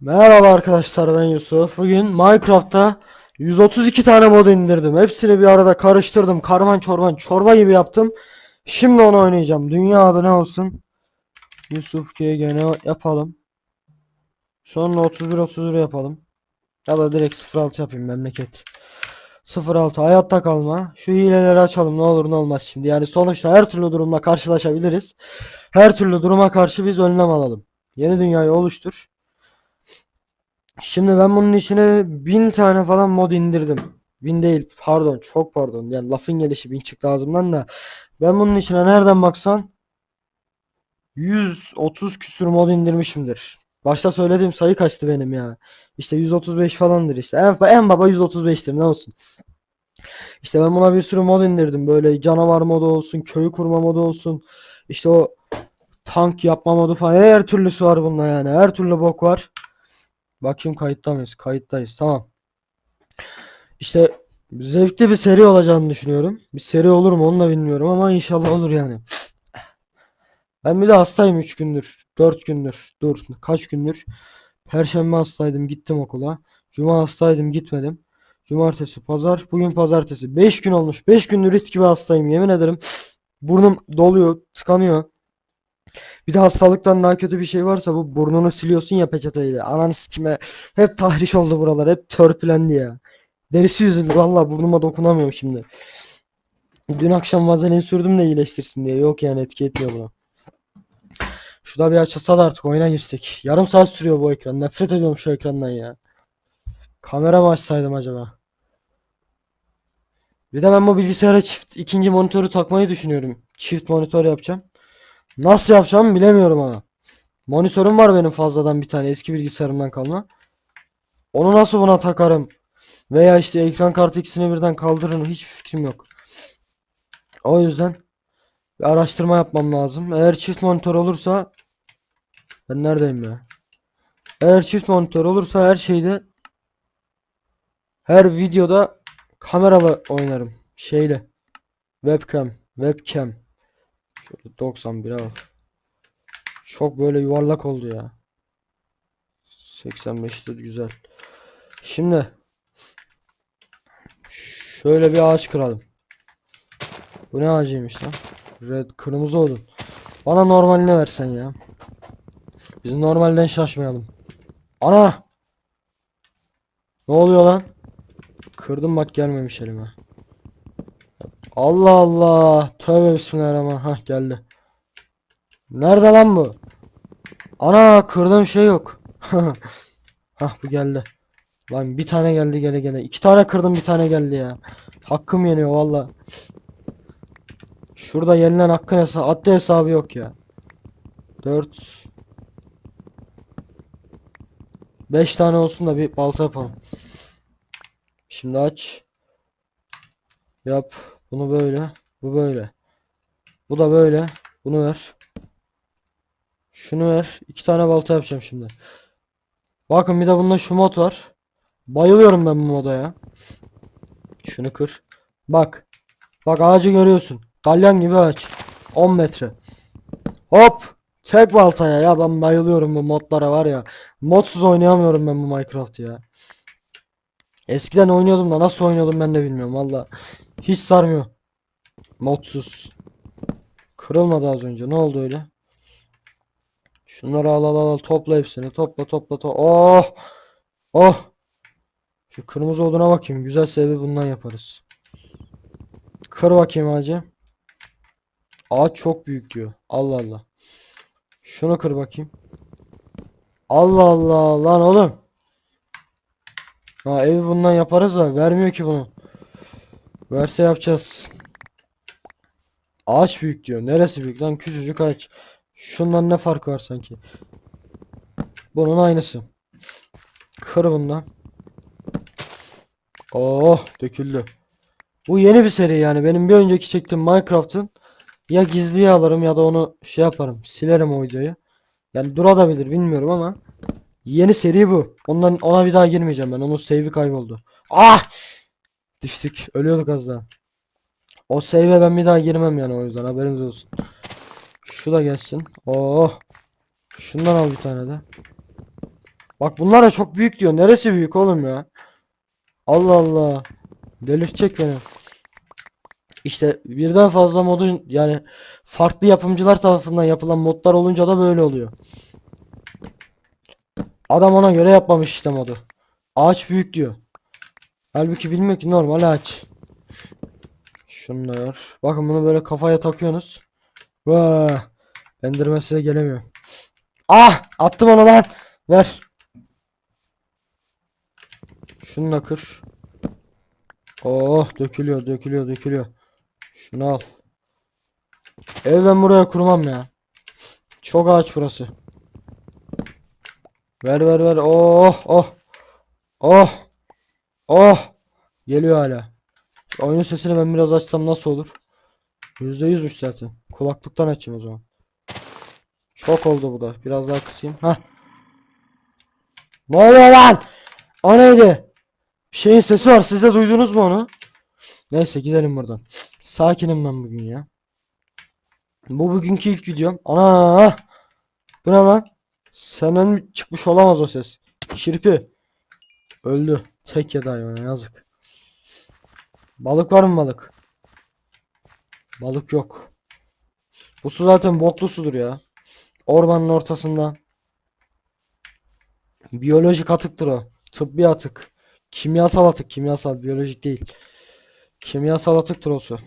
Merhaba arkadaşlar ben Yusuf. Bugün Minecraft'ta 132 tane mod indirdim. Hepsini bir arada karıştırdım. Karman çorban çorba gibi yaptım. Şimdi onu oynayacağım. Dünya adı ne olsun? Yusuf GGN yapalım. Sonra 31 31 yapalım. Ya da direkt 06 yapayım memleket. 06 hayatta kalma. Şu hileleri açalım ne olur ne olmaz şimdi. Yani sonuçta her türlü durumla karşılaşabiliriz. Her türlü duruma karşı biz önlem alalım. Yeni dünyayı oluştur. Şimdi ben bunun içine bin tane falan mod indirdim. Bin değil pardon çok pardon. Yani lafın gelişi bin çıktı ağzımdan da. Ben bunun içine nereden baksan 130 küsür mod indirmişimdir. Başta söylediğim sayı kaçtı benim ya. İşte 135 falandır işte. En, en baba 135'tir ne olsun. İşte ben buna bir sürü mod indirdim. Böyle canavar modu olsun, köyü kurma modu olsun. İşte o tank yapma modu falan. Her türlüsü var bunda yani. Her türlü bok var. Bakayım kayıtta mıyız? Kayıttayız. Tamam. İşte zevkli bir seri olacağını düşünüyorum. Bir seri olur mu onu da bilmiyorum ama inşallah olur yani. Ben bir de hastayım 3 gündür. 4 gündür. Dur kaç gündür? Perşembe hastaydım gittim okula. Cuma hastaydım gitmedim. Cumartesi, pazar, bugün pazartesi. 5 gün olmuş. 5 gündür it gibi hastayım yemin ederim. Burnum doluyor, tıkanıyor. Bir de hastalıktan daha kötü bir şey varsa bu burnunu siliyorsun ya peçeteyle. Ananı sikime hep tahriş oldu buralar. Hep törpülendi ya. Derisi yüzüldü valla burnuma dokunamıyorum şimdi. Dün akşam vazelin sürdüm de iyileştirsin diye. Yok yani etki etmiyor buna. Şurada bir açılsa da artık oyuna girsek. Yarım saat sürüyor bu ekran. Nefret ediyorum şu ekrandan ya. Kamera mı açsaydım acaba? Bir de ben bu bilgisayara çift ikinci monitörü takmayı düşünüyorum. Çift monitör yapacağım. Nasıl yapacağım bilemiyorum ama. Monitörüm var benim fazladan bir tane eski bilgisayarımdan kalma. Onu nasıl buna takarım? Veya işte ekran kartı ikisini birden kaldırırım hiçbir fikrim yok. O yüzden bir araştırma yapmam lazım. Eğer çift monitör olursa ben neredeyim ya? Eğer çift monitör olursa her şeyde her videoda kameralı oynarım. Şeyle. Webcam. Webcam. Şöyle 91'e al. Çok böyle yuvarlak oldu ya. 85'te güzel. Şimdi şöyle bir ağaç kıralım. Bu ne ağacıymış lan? Red kırmızı odun. Bana normalini versen ya. Biz normalden şaşmayalım. Ana! Ne oluyor lan? Kırdım bak gelmemiş elime. Allah Allah. Tövbe bismillahirrahmanirrahim. Hah geldi. Nerede lan bu? Ana kırdığım şey yok. Hah bu geldi. Lan bir tane geldi gele gele. İki tane kırdım bir tane geldi ya. Hakkım yeniyor valla. Şurada yenilen hakkın hesabı, adli hesabı yok ya. 4 5 tane olsun da bir balta yapalım. Şimdi aç. Yap. Bunu böyle. Bu böyle. Bu da böyle. Bunu ver. Şunu ver. İki tane balta yapacağım şimdi. Bakın bir de bunda şu mod var. Bayılıyorum ben bu moda ya. Şunu kır. Bak. Bak ağacı görüyorsun. Dalyan gibi ağaç. 10 metre. Hop. Tek baltaya ya ben bayılıyorum bu modlara var ya. Modsuz oynayamıyorum ben bu Minecraft'ı ya. Eskiden oynuyordum da nasıl oynuyordum ben de bilmiyorum valla. Hiç sarmıyor. Modsuz. Kırılmadı az önce. Ne oldu öyle? Şunları al al al topla hepsini. Topla topla topla. Oh! Oh! Şu kırmızı oduna bakayım. Güzel sebebi bundan yaparız. Kır bakayım ağacı. Ağaç çok büyük diyor. Allah Allah. Şunu kır bakayım. Allah Allah lan oğlum. Ha evi bundan yaparız da vermiyor ki bunu. Verse yapacağız. Ağaç büyük diyor. Neresi büyük lan? Küçücük ağaç. Şundan ne farkı var sanki? Bunun aynısı. Kır bundan. Oh döküldü. Bu yeni bir seri yani. Benim bir önceki çektiğim Minecraft'ın ya gizliye alırım ya da onu şey yaparım. Silerim o videoyu. Yani durabilir bilmiyorum ama yeni seri bu. Ondan ona bir daha girmeyeceğim ben. Onun save'i kayboldu. Ah! Düştük. Ölüyorduk az daha. O save'e ben bir daha girmem yani o yüzden haberiniz olsun. Şu da gelsin. Oh. Şundan al bir tane de. Bak bunlar da çok büyük diyor. Neresi büyük oğlum ya? Allah Allah. Delirtecek beni. İşte birden fazla modun yani farklı yapımcılar tarafından yapılan modlar olunca da böyle oluyor. Adam ona göre yapmamış işte modu. Ağaç büyük diyor. Halbuki bilmiyor ki normal ağaç. Şunlar. Bakın bunu böyle kafaya takıyorsunuz. Vaa. Enderman size gelemiyor. Ah! Attım onu lan. Ver. Şunu da kır. Oh dökülüyor dökülüyor dökülüyor. Şunu al. Ev ben buraya kurmam ya. Çok ağaç burası. Ver ver ver. Oh oh. Oh. Oh. Geliyor hala. Şu oyunun sesini ben biraz açsam nasıl olur? %100'müş zaten. Kulaklıktan açayım o zaman. Çok oldu bu da. Biraz daha kısayım. Hah. Ne oluyor lan? O neydi? Bir şeyin sesi var. Siz de duydunuz mu onu? Neyse gidelim buradan. Sakinim ben bugün ya. Bu bugünkü ilk videom. Ana! Bu ne lan? Senden çıkmış olamaz o ses. Şirpi. Öldü. Tek yedi hayvana yazık. Balık var mı balık? Balık yok. Bu su zaten boklu sudur ya. Ormanın ortasında. Biyolojik atıktır o. Tıbbi atık. Kimyasal atık. Kimyasal. Biyolojik değil. Kimyasal atıktır o su.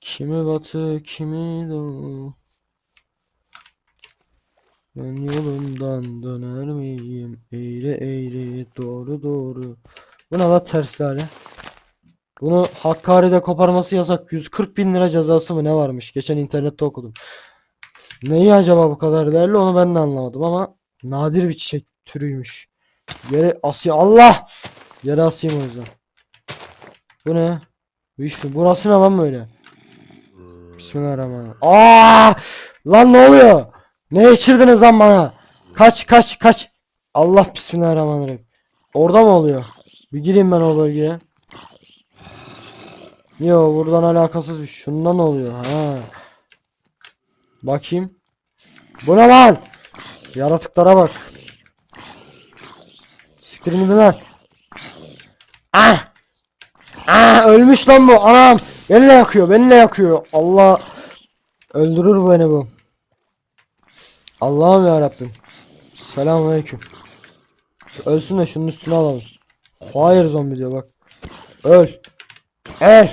Kimi batı kimi doğu. Ben yolumdan döner miyim? Eğri eğri doğru doğru. Bu ne la tersleri? Bunu Hakkari'de koparması yasak. 140 bin lira cezası mı ne varmış? Geçen internette okudum. Neyi acaba bu kadar değerli onu ben de anlamadım ama nadir bir çiçek türüymüş. Yere asıyor. Allah! Yere asayım o yüzden. Bu ne? Vişnu. Burası ne lan böyle? Bismillahirrahmanirrahim. Aa! Lan ne oluyor? Ne içirdiniz lan bana? Kaç kaç kaç. Allah bismillahirrahmanirrahim. Orada mı oluyor? Bir gireyim ben o bölgeye. Yo buradan alakasız bir şundan oluyor ha. Bakayım. Bu ne lan? Yaratıklara bak. Siktirin lan. Ah! Ah ölmüş lan bu anam. Beni de yakıyor beni de yakıyor. Allah öldürür beni bu. Allah'ım ya Rabbim. Selamünaleyküm. Ölsün de şunun üstüne alalım. Hayır zombi diyor bak. Öl. Öl.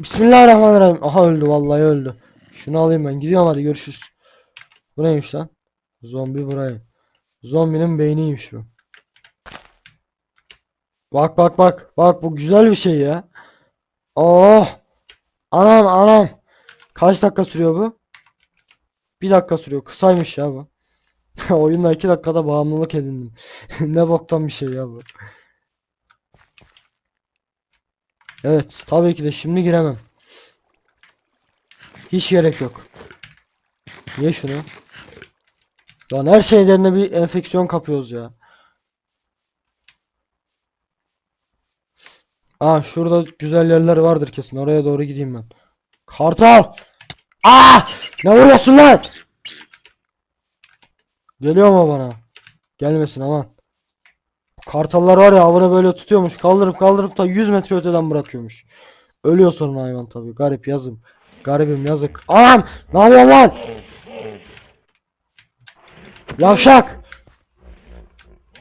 Bismillahirrahmanirrahim. Aha öldü vallahi öldü. Şunu alayım ben. Gidiyorum hadi görüşürüz. Bu neymiş lan? Zombi buraya. Zombinin beyniymiş bu. Bak bak bak. Bak bu güzel bir şey ya. Oh. Anam anam. Kaç dakika sürüyor bu? Bir dakika sürüyor. Kısaymış ya bu. Oyunda iki dakikada bağımlılık edindim. ne boktan bir şey ya bu. Evet, tabii ki de şimdi giremem. Hiç gerek yok. Ye şunu. Lan her şeylerine bir enfeksiyon kapıyoruz ya. Aa şurada güzel yerler vardır kesin. Oraya doğru gideyim ben. Kartal! Aa! Ne vuruyorsun lan? Geliyor mu bana? Gelmesin aman. Kartallar var ya avını böyle tutuyormuş. Kaldırıp kaldırıp da 100 metre öteden bırakıyormuş. Ölüyor sonra hayvan tabii. Garip yazım. Garibim yazık. Anam! Ne yapıyorsun lan? Yavşak!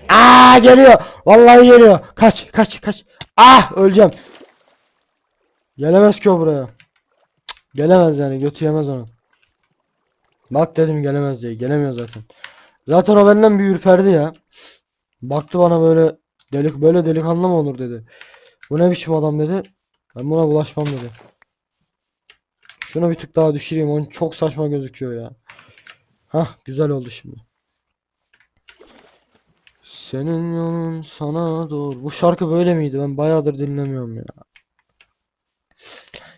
Aa geliyor. Vallahi geliyor. Kaç kaç kaç. Ah öleceğim. Gelemez ki o buraya. Gelemez yani götü yemez onu. Bak dedim gelemez diye. Gelemiyor zaten. Zaten o benden bir ürperdi ya. Baktı bana böyle delik böyle delikanlı mı olur dedi. Bu ne biçim adam dedi. Ben buna bulaşmam dedi. Şunu bir tık daha düşüreyim. Onun çok saçma gözüküyor ya. Hah güzel oldu şimdi. Senin yolun sana doğru. Bu şarkı böyle miydi? Ben bayağıdır dinlemiyorum ya.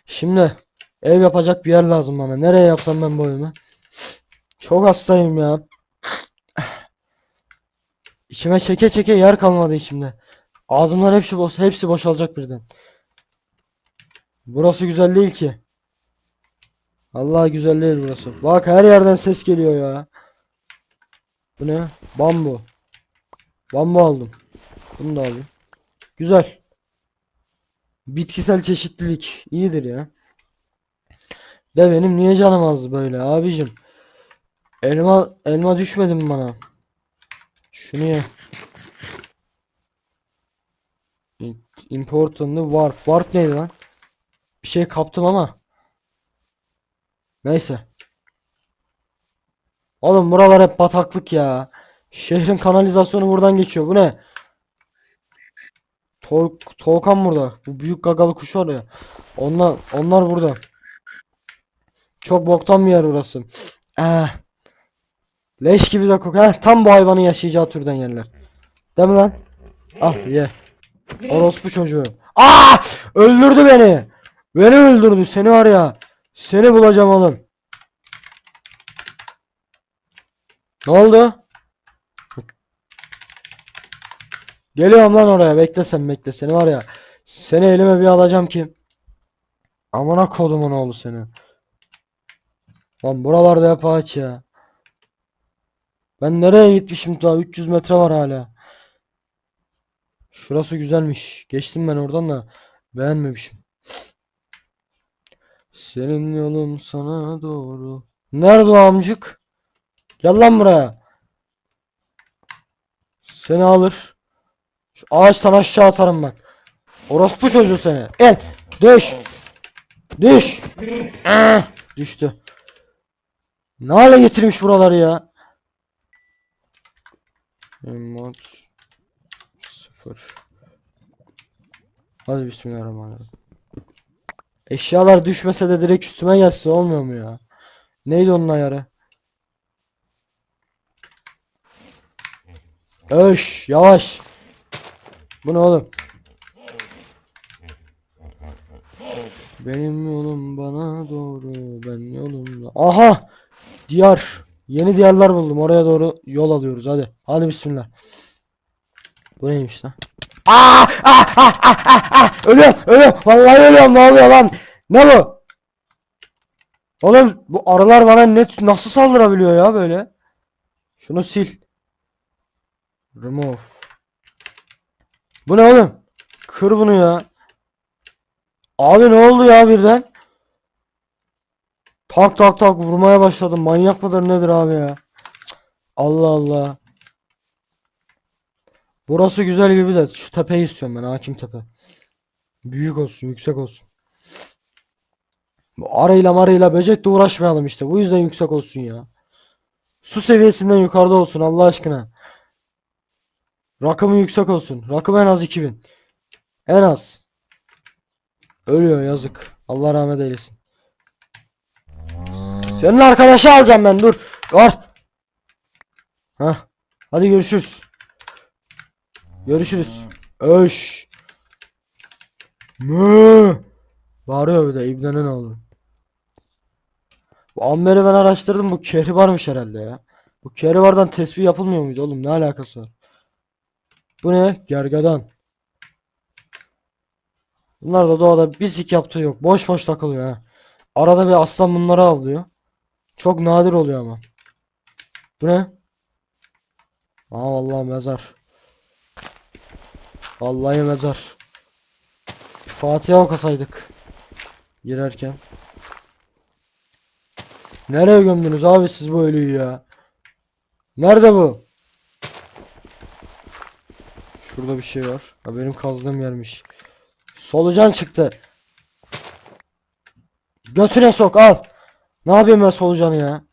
Şimdi ev yapacak bir yer lazım bana. Nereye yapsam ben bu evimi? Çok hastayım ya. İçime çeke çeke yer kalmadı içimde. Ağzımlar hepsi boş, hepsi boşalacak birden. Burası güzel değil ki. Allah güzel değil burası. Bak her yerden ses geliyor ya. Bu ne? Bambu. Bambu aldım. Bunu da alayım. Güzel. Bitkisel çeşitlilik iyidir ya. De benim niye canım azdı böyle abicim? Elma elma düşmedi mi bana? Şunu ye. İm- Important'ı warp. Warp neydi lan? Bir şey kaptım ama. Neyse. Oğlum buralar hep bataklık ya. Şehrin kanalizasyonu buradan geçiyor. Bu ne? Tavuk, Toğkan burada. Bu büyük gagalı kuş var ya. Onlar, onlar burada. Çok boktan bir yer burası. Eh. Leş gibi de kokuyor. Heh, tam bu hayvanın yaşayacağı türden yerler. Değil mi lan? Al ye. Orospu çocuğu. Aa! Öldürdü beni. Beni öldürdü. Seni var ya. Seni bulacağım oğlum. Ne oldu? Geliyorum lan oraya. Bekle sen bekle. Seni var ya. Seni elime bir alacağım ki. Amına kodumun oğlu seni. Lan buralarda hep ağaç ya. Ben nereye gitmişim daha 300 metre var hala. Şurası güzelmiş. Geçtim ben oradan da beğenmemişim. Senin yolun sana doğru. Nerede o amcık? Gel lan buraya. Seni alır. Şu ağaçtan aşağı atarım bak. Orospu çocuğu seni. El. Düş. Düş. Düştü. Ne hale getirmiş buraları ya? Mod 0 Hadi bismillahirrahmanirrahim. Eşyalar düşmese de direkt üstüme gelse olmuyor mu ya? Neydi onun ayarı? Öş, yavaş. Bu ne oğlum? Benim yolum bana doğru, ben yolumda. Aha! Diyar. Yeni diyarlar buldum. Oraya doğru yol alıyoruz. Hadi. Hadi bismillah. Bu neymiş lan? Aa! Ah! Ah! Ah! Ah! Ah! Ölüyorum, ölüyorum. Vallahi ölüyorum. Ne oluyor lan? Ne bu? Oğlum bu arılar bana net nasıl saldırabiliyor ya böyle? Şunu sil. Remove. Bu ne oğlum? Kır bunu ya. Abi ne oldu ya birden? Tak tak tak vurmaya başladım. Manyak mıdır nedir abi ya? Allah Allah. Burası güzel gibi de şu tepeyi istiyorum ben hakim tepe. Büyük olsun, yüksek olsun. Bu arıyla marıyla böcekle uğraşmayalım işte. Bu yüzden yüksek olsun ya. Su seviyesinden yukarıda olsun Allah aşkına. Rakımı yüksek olsun. Rakım en az 2000. En az. Ölüyor yazık. Allah rahmet eylesin. Senin arkadaşı alacağım ben dur. Var. Hah. Hadi görüşürüz. Görüşürüz. Öş. Mü. Bağırıyor bir de İbne'nin oğlu. Bu Amber'i ben araştırdım bu kehribarmış herhalde ya. Bu kehribardan tespih yapılmıyor muydu oğlum ne alakası var? Bu ne? Gergedan. Bunlar da doğada bir sik yaptığı yok. Boş boş takılıyor ha. Arada bir aslan bunları avlıyor. Çok nadir oluyor ama. Bu ne? Aa vallahi mezar. Vallahi mezar. Bir Fatiha okasaydık. Girerken. Nereye gömdünüz abi siz bu ölüyü ya? Nerede bu? Şurada bir şey var. Ha benim kazdığım yermiş. Solucan çıktı. Götüne sok al. Ne yapayım ben solucanı ya?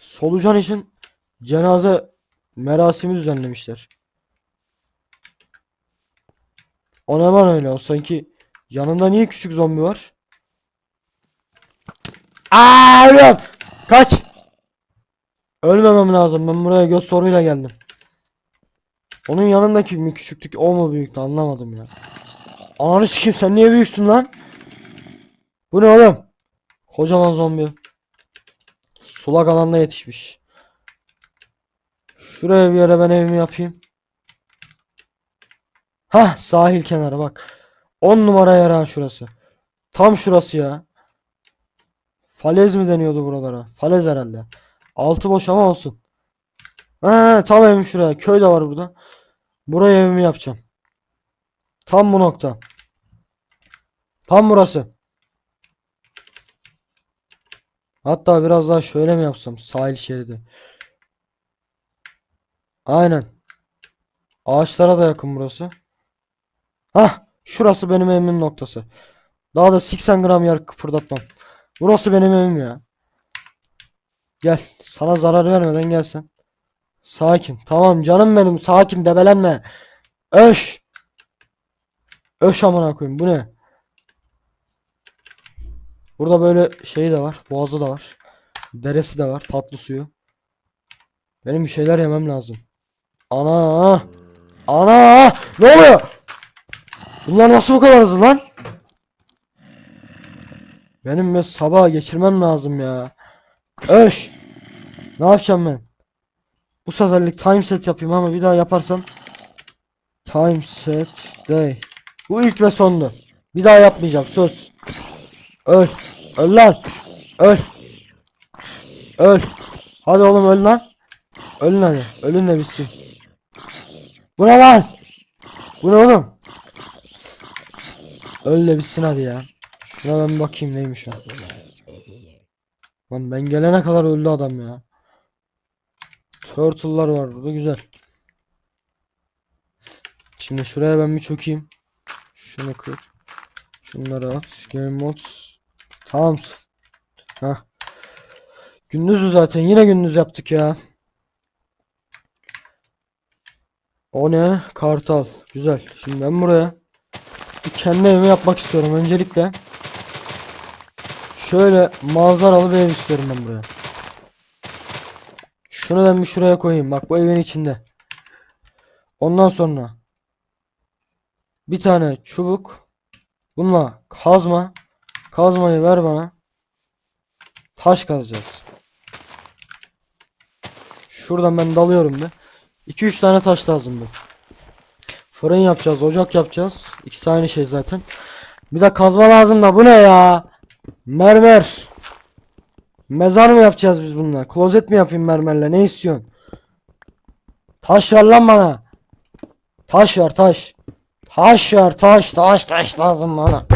Solucan için cenaze merasimi düzenlemişler. O ne lan öyle? O sanki yanında niye küçük zombi var? Aa ölüyorum. Kaç. Ölmemem lazım. Ben buraya göz soruyla geldim. Onun yanındaki mi küçüktük o mu büyüktü anlamadım ya. Ananı sikeyim sen niye büyüksün lan? Bu ne oğlum? Kocaman zombi. Sulak alanda yetişmiş. Şuraya bir yere ben evimi yapayım. Hah sahil kenarı bak. 10 numara yer ha şurası. Tam şurası ya. Falez mi deniyordu buralara? Falez herhalde. Altı boş ama olsun. Ha, tam evim şuraya. Köy de var burada. Buraya evimi yapacağım. Tam bu nokta. Tam burası. Hatta biraz daha şöyle mi yapsam? Sahil şeridi. Aynen. Ağaçlara da yakın burası. Hah, şurası benim evimin noktası. Daha da 80 gram yer kıpırdatmam. Burası benim evim ya. Gel, sana zarar vermeden gelsen. Sakin. Tamam canım benim, sakin debelenme. Öş. Öş amına koyayım. Bu ne? Burada böyle şey de var. Boğazı da var. Deresi de var. Tatlı suyu. Benim bir şeyler yemem lazım. Ana! Ana! Ne oluyor? Bunlar nasıl bu kadar hızlı lan? Benim bir sabah geçirmem lazım ya. Öş! Ne yapacağım ben? Bu seferlik time set yapayım ama bir daha yaparsam time set day. Bu ilk ve sondu. Bir daha yapmayacağım söz. Öl. Öl lan. Öl. Öl. Hadi oğlum öl lan. Ölün hadi. Ölün de bitsin. Bu ne lan? Bu ne oğlum? Öl de bitsin hadi ya. Şuna ben bakayım neymiş o. Lan ben gelene kadar öldü adam ya. Turtle'lar var burada güzel. Şimdi şuraya ben bir çökeyim. Şunu kır. Şunları at. Game mods. Tamam. Ha. Gündüzü zaten. Yine gündüz yaptık ya. O ne? Kartal. Güzel. Şimdi ben buraya bir kendi evimi yapmak istiyorum. Öncelikle şöyle manzaralı bir ev istiyorum ben buraya. Şunu ben bir şuraya koyayım. Bak bu evin içinde. Ondan sonra bir tane çubuk. Bununla kazma. Kazmayı ver bana. Taş kazacağız. Şuradan ben dalıyorum bir. 2-3 tane taş lazım bu. Fırın yapacağız, ocak yapacağız. İkisi aynı şey zaten. Bir de kazma lazım da bu ne ya? Mermer. Mezar mı yapacağız biz bununla? Klozet mi yapayım mermerle? Ne istiyorsun? Taş ver lan bana. Taş ver taş. Taş ver taş taş taş lazım bana.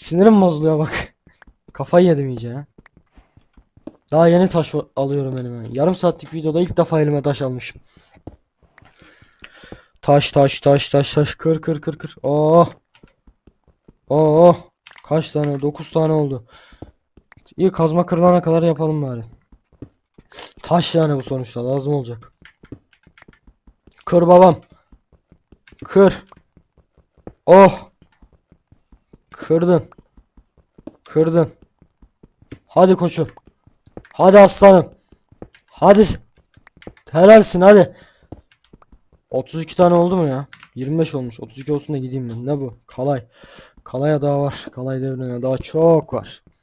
Sinirim bozuluyor bak. Kafayı yedim iyice. Daha yeni taş alıyorum elime. Yarım saatlik videoda ilk defa elime taş almışım. Taş taş taş taş taş kır kır kır kır. Oh. Oh. Kaç tane? 9 tane oldu. İyi kazma kırılana kadar yapalım bari. Taş yani bu sonuçta lazım olacak. Kır babam. Kır. Oh. Kırdın. Kırdın. Hadi koçum. Hadi aslanım. Hadi. Helalsin hadi. 32 tane oldu mu ya? 25 olmuş. 32 olsun da gideyim ben. Ne bu? Kalay. Kalaya daha var. Kalay devrine daha çok var.